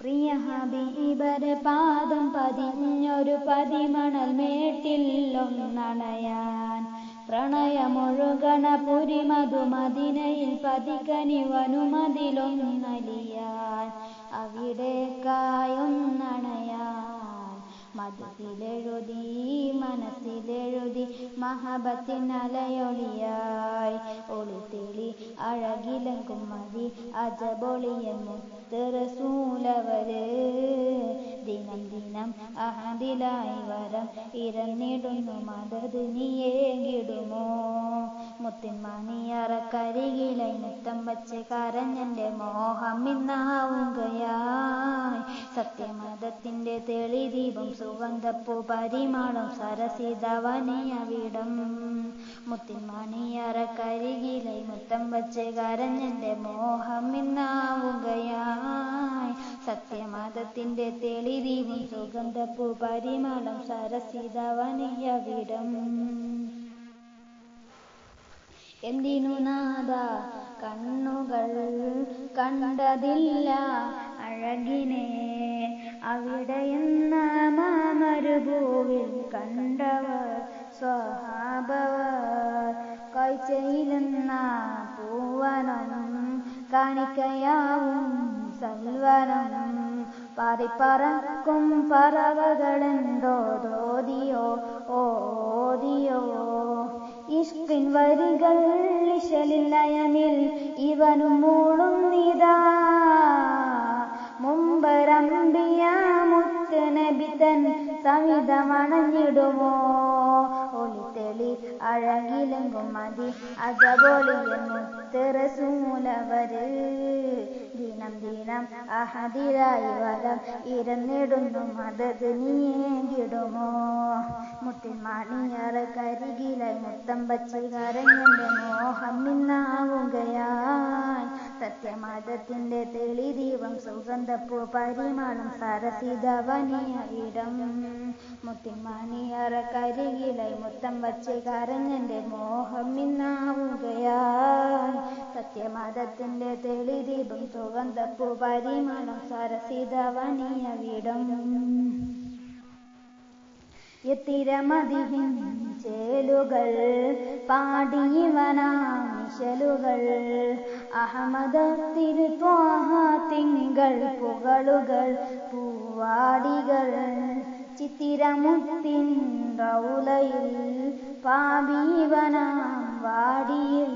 പ്രിയ ഹബീബരെ പാദം പതിഞ്ഞൊരു പതിമണൽ ഒന്നണയാൻ പ്രണയമൊഴുകണ പുരിമധു മദിനയിൽ പതികനിവനുമതിലൊന്നലിയാൻ. അവിടേക്കായൊന്നണയാൻ. മതത്തിലെഴുതി മനസ്സിലെഴുതി മഹബത്തിനലയൊളിയായി ഒളിതെളി അഴകിലങ്കും മതി അജബൊളിയൻ തെറസൂലവര് ദിനം ദിനം അഹദിലായി വരം ഇരന്നിടുന്നു മതത് നീയേകിടുമോ മുത്തിൻ മണിയറക്കരികിലെ മുത്തം വച്ച് കരഞ്ഞെന്റെ മോഹം ഇന്നാവുകയായി സത്യമതത്തിന്റെ തെളിദീപം സുഗന്ധപ്പൂ പരിമാണം സരസിതവനിയവിടം മുത്തിൻ കരികിലൈ മുത്തം വച്ച് കരഞ്ഞെന്റെ മോഹം ഇന്നാവുകയായി. സത്യമതത്തിന്റെ തെളിദീപം സുഗന്ധപ്പൂ പരിമളം സരസിതവനിയവിടം എന്തിനു നാദ കണ്ണുകൾ കണ്ടതില്ല അഴകിനെ അവിടെയെന്ന മാമരുഭൂവിൽ കണ്ടവർ സ്വഹാബവർ കാഴ്ചയിലെന്ന പൂവനം കാണിക്കയാവും സൽവനം. പാറിപ്പറക്കും പറവകളെന്തോ ദോതിയോ ഓതിയോ. ഇഷ്കിൻ വരികൾ ഇശലിൽ നയമിൽ ഇവനും മൂളുന്നിതാ സവിധമണഞ്ഞിടുമോ ഒളിത്തെളി അഴകിലെങ്കും മതി. അജബൊളിയൻ തെറസൂലവര്. റസൂലവര് ദിനം ദിനം അഹതിരായി വരം ഇരന്നിടുന്നു. മദത് നീങ്ങിടുമോ മുത്തിൻ മണിയറ കരികിലായി മുത്തം കരഞ്ഞെന്റെ മോഹം നിന്നാവുകയായി സത്യമതത്തിന്റെ തെളിദീപം സുഗന്ധപ്പൂ പരിമാണം സരസിതവനിയ മണിയറ കരികിലായി മുത്തം വച്ച് കരഞ്ഞെന്റെ മോഹം ഇന്നാവുകയാ സത്യമതത്തിന്റെ തെളിദീപം സുഗന്ധപ്പൂ പരിമാണം സരസിതവനിയ വിടം ചേലുകൾ പാടിയവനാശലുകൾ. അഹമ്മദ് തിരുത്വാഹ തിങ്കൾ പുകളുകൾ പൂവാടികൾ ചിത്തിരമുത്തിൻ റൗലയിൽ പാപീവനാം വാടിയിൽ.